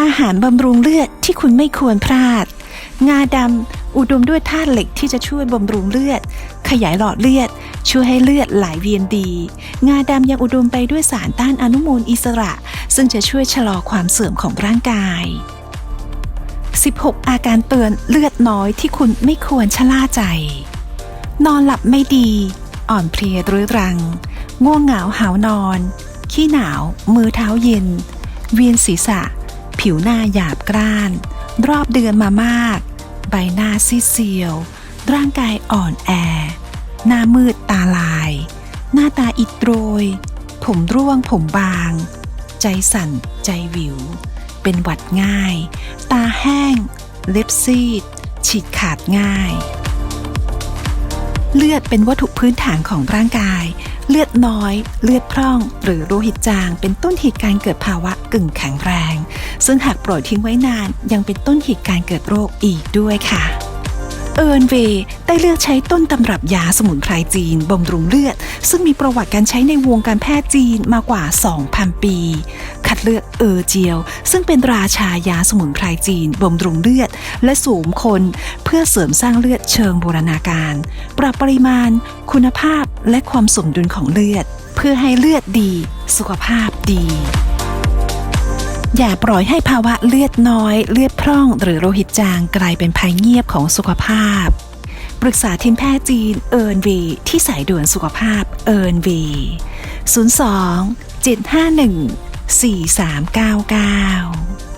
อาหารบำรุงเลือดที่คุณไม่ควรพลาด งาดำอุดมด้วยธาตุเหล็กที่จะช่วยบำรุงเลือด ขยายหลอดเลือด ช่วยให้เลือดไหลเวียนดี งาดำยังอุดมไปด้วยสารต้านอนุมูลอิสระ ซึ่งจะช่วยชะลอความเสื่อมของร่างกาย 16 อาการเตือนเลือดน้อยที่คุณไม่ควรชะล่าใจ นอนหลับไม่ดี อ่อนเพลียเรื้อรัง ง่วงเหงาหาวนอน ขี้หนาว มือเท้าเย็น เวียนศีรษะ ผิวหน้าหยาบกร้าน รอบเดือนมามาก ใบหน้าซีดเซียว ร่างกายอ่อนแอ หน้ามืดตาลาย หน้าตาอิดโรย ผมร่วงผมบาง ใจสั่นใจวิว เป็นหวัดง่าย ตาแห้ง เล็บซีด ฉีดขาดง่าย เลือดเป็นวัตถุพื้นฐานของร่างกายเลือดน้อย เลือดพร่อง หรือโลหิตจาง เป็นต้นเหตุการเกิดภาวะกึ่งแข็งแรง ซึ่งหากปล่อยทิ้งไว้นาน ยังเป็นต้นเหตุการเกิดโรคอีกด้วยค่ะ เอิร์นเวย์ได้เลือกใช้ต้นตำรับยาสมุนไพรจีนบำรุงเลือด ซึ่งมีประวัติการใช้ในวงการแพทย์จีนมากว่า 2,000 ปี คัดเลือกเออเจียว ซึ่งเป็นราชายาสมุนไพรจีนบำรุงเลือด และสูมคน เพื่อเสริมสร้างเลือดเชิงบูรณาการ ปรับปริมาณ คุณภาพและความสมดุลของเลือด เพื่อให้เลือดดี สุขภาพดี อย่าปล่อยให้ภาวะเลือดน้อย เลือดพร่อง หรือโลหิตจางกลายเป็นภัยเงียบของสุขภาพ ปรึกษาทีมแพทย์จีนเอิร์นวี ที่สายด่วนสุขภาพเอิร์นวี 02 751 4399